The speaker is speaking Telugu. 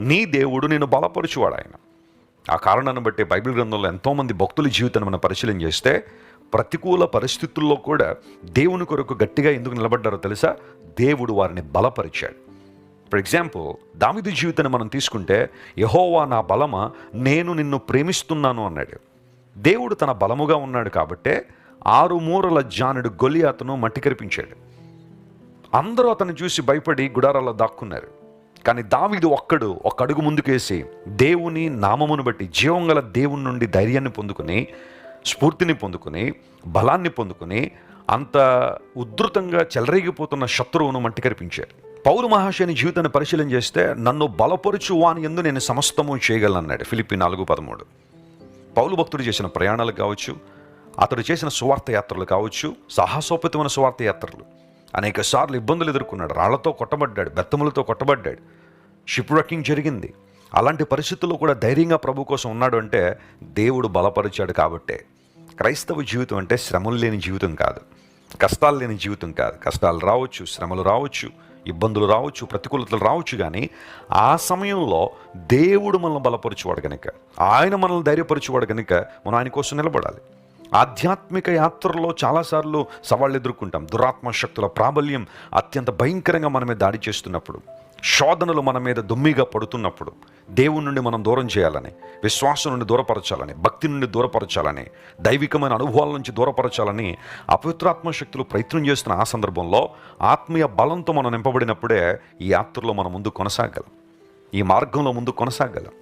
నీ దేవుడు నేను బలపరుచువాడు ఆయన. ఆ కారణాన్ని బట్టి బైబిల్ గ్రంథంలో ఎంతోమంది భక్తుల జీవితాన్ని మనం పరిశీలన చేస్తే ప్రతికూల పరిస్థితుల్లో కూడా దేవుని కొరకు గట్టిగా ఎందుకు నిలబడ్డారో తెలుసా? దేవుడు వారిని బలపరిచాడు. ఫర్ ఎగ్జాంపుల్ దావిదు జీవితాన్ని మనం తీసుకుంటే యహోవా నా బలమ నేను నిన్ను ప్రేమిస్తున్నాను అన్నాడు. దేవుడు తన బలముగా ఉన్నాడు కాబట్టే ఆరు మూరల జానుడు గొలియాతను మట్టి కరిపించాడు. అందరూ అతను చూసి భయపడి గుడారాల్లో దాక్కున్నారు. కానీ దావీదు ఒక్కడు ఒక అడుగు ముందుకేసి దేవుని నామమును బట్టి జీవం గల దేవుని నుండి ధైర్యాన్ని పొందుకుని స్ఫూర్తిని పొందుకుని బలాన్ని పొందుకుని అంత ఉధృతంగా చెలరేగిపోతున్న శత్రువును మట్టి కరిపించారు పౌరు మహాశయని జీవితాన్ని పరిశీలన చేస్తే నన్ను బలపరుచు వాని ఎందు నేను సమస్తము చేయగలనన్నాడు. ఫిలిపి నాలుగు పదమూడు. పౌలు భక్తుడు చేసిన ప్రయాణాలు కావచ్చు అతడు చేసిన సువార్త యాత్రలు కావచ్చు సాహసోపేతమైన సువార్త యాత్రలు అనేక సార్లు ఇబ్బందులు ఎదుర్కొన్నాడు. రాళ్ళతో కొట్టబడ్డాడు బెత్తములతో కొట్టబడ్డాడు. షిప్ రకింగ్ జరిగింది. అలాంటి పరిస్థితుల్లో కూడా ధైర్యంగా ప్రభు కోసం ఉన్నాడు అంటే దేవుడు బలపరిచాడు కాబట్టే. క్రైస్తవ జీవితం అంటే శ్రమలు లేని జీవితం కాదు. కష్టాలు లేని జీవితం కాదు. కష్టాలు రావచ్చు శ్రమలు రావచ్చు ఇబ్బందులు రావచ్చు ప్రతికూలతలు రావచ్చు కానీ ఆ సమయంలో దేవుడు మనల్ని బలపరచువాడు కనుక ఆయన మనల్ని ధైర్యపరచువాడు కనుక మనం ఆయన కోసం నిలబడాలి. ఆధ్యాత్మిక యాత్రలో చాలాసార్లు సవాళ్ళు ఎదుర్కొంటాం. దురాత్మ శక్తుల ప్రాబల్యం అత్యంత భయంకరంగా మనమే దాడి చేస్తున్నప్పుడు శోధనలు మన మీద దుమ్మిగా పడుతున్నప్పుడు దేవుని నుండి మనం దూరం చేయాలని విశ్వాసం నుండి దూరపరచాలని భక్తి నుండి దూరపరచాలని దైవికమైన అనుభవాల నుంచి దూరపరచాలని అపవిత్రాత్మ శక్తులు ప్రయత్నం చేస్తున్న ఆ సందర్భంలో ఆత్మీయ బలంతో మనం నింపబడినప్పుడే ఈ యాత్రలో మనం ముందు కొనసాగలం. ఈ మార్గంలో ముందు కొనసాగలం.